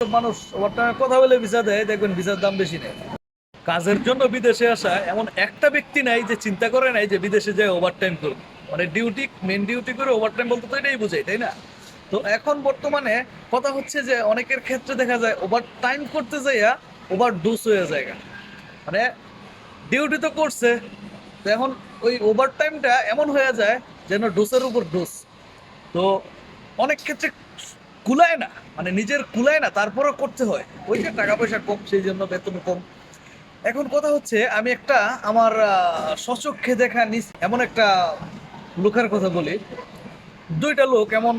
মানুষ ওভারটাইমে কথা বলে ভিসা দেয়, দেখবেন ভিসার দাম বেশি নেই কাজের জন্য বিদেশে আসা এমন একটা ব্যক্তি নাই যে চিন্তা করে নাই যে বিদেশে যায় ওভারটাইম করবে। মানে ডিউটি মেন ডিউটি করে ওভারটাইম বলতে তো এটাই বোঝাই তাই না? তো এখন বর্তমানে কথা হচ্ছে যে অনেকের ক্ষেত্রে দেখা যায় ওভার টাইম করতে যাইয়া ওভার ডোজ হয়ে যায় মানে ডিউটি তো করছে, তো এখন ওই ওভার টাইমটা এমন হয়ে যায় যেন ডোসের উপর ডোজ তো অনেক ক্ষেত্রে কুলায় না মানে নিজের কুলায় না, তারপরেও করতে হয়। ওই যে টাকা পয়সা কম, সেই জন্য বেতন কম। এখন কথা হচ্ছে, আমি একটা আমার স্বচক্ষে দেখা নিস, এমন একটা লোকের কথা বলি। দুইটা লোক এমন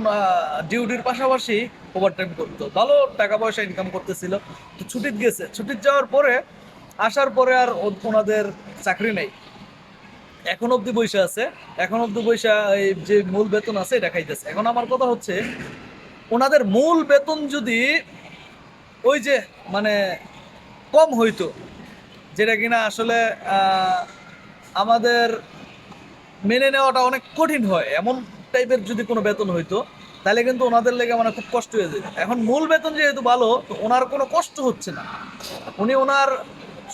ডিউটির পাশাপাশি ওভারটাইম করতো। ভালো টাকা পয়সা ইনকাম করতেছিল। তো ছুটির গেছে। ছুটির যাওয়ার পরে, আসার পরে আর ওনাদের চাকরি নেই। এখন অব্দি বৈশা আছে। এখন অব্দি বৈশা এই যে মূল বেতন আছে, এটা খাইতেছে। এখন আমার কথা হচ্ছে ওনাদের মূল বেতন যদি ওই যে মানে কম হইতো, যেটা কিনা আসলে আমাদের মেনে নেওয়াটা অনেক কঠিন হয়। এমন টাইপের যদি কোনো বেতন হইতো, তাহলে কিন্তু ওনাদের লেগে মানে খুব কষ্ট হয়ে যেত। এখন মূল বেতন যেহেতু ভালো, তো ওনার কোনো কষ্ট হচ্ছে না। উনি ওনার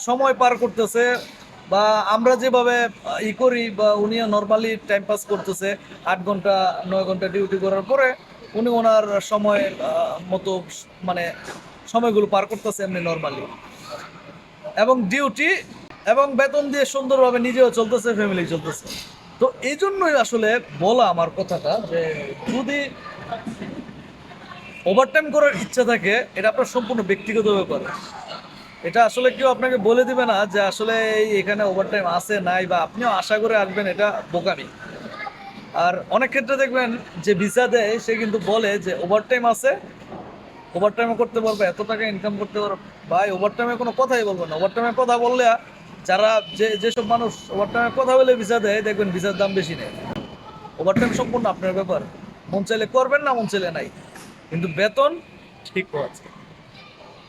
সময় পার করতেছে, বা আমরা যেভাবে ই করি, বা উনি নর্মালি টাইম পাস করতেছে, আট ঘণ্টা, নয় ঘণ্টা ডিউটি করার পরে উনি ওনার সময় মতো মানে সময়গুলো পার করতেছে এমনি নর্মালি এবং ডিউটি এবং বেতন দিয়ে সুন্দরভাবে নিজেও চলতেছে ফ্যামিলি চলতেছে। তো এই জন্যই আসলে বলা আমার কথাটা যে যদি ওভারটাইম করার ইচ্ছা থাকে, এটা আপনার সম্পূর্ণ ব্যক্তিগত ব্যাপার। এটা আসলে কেউ আপনাকে বলে দিবে না যে আসলে এখানে ওভারটাইম আছে, নাই, বা আপনিও আশা করে আসবেন, এটা বোকামি। আর অনেক ক্ষেত্রে দেখবেন যে ভিসা দেয়, সে কিন্তু বলে যে ওভারটাইম আছে ওভারটাইমে করতে পারবে, এত টাকা ইনকাম করতে পারবে ভাই ওভারটাইমে কোনো কথাই বলব না। ওভারটাইমে কথা বললে যারা যে, যেসব মানুষ ওভারটাইমে কথা বলে ভিসা দেয়, দেখবেন ভিসার দাম বেশি নেই ওভারটাইম সম্পূর্ণ আপনার ব্যাপার। মন চাইলে করবেন না, মন চাইলে নাই। কিন্তু বেতন ঠিক আছে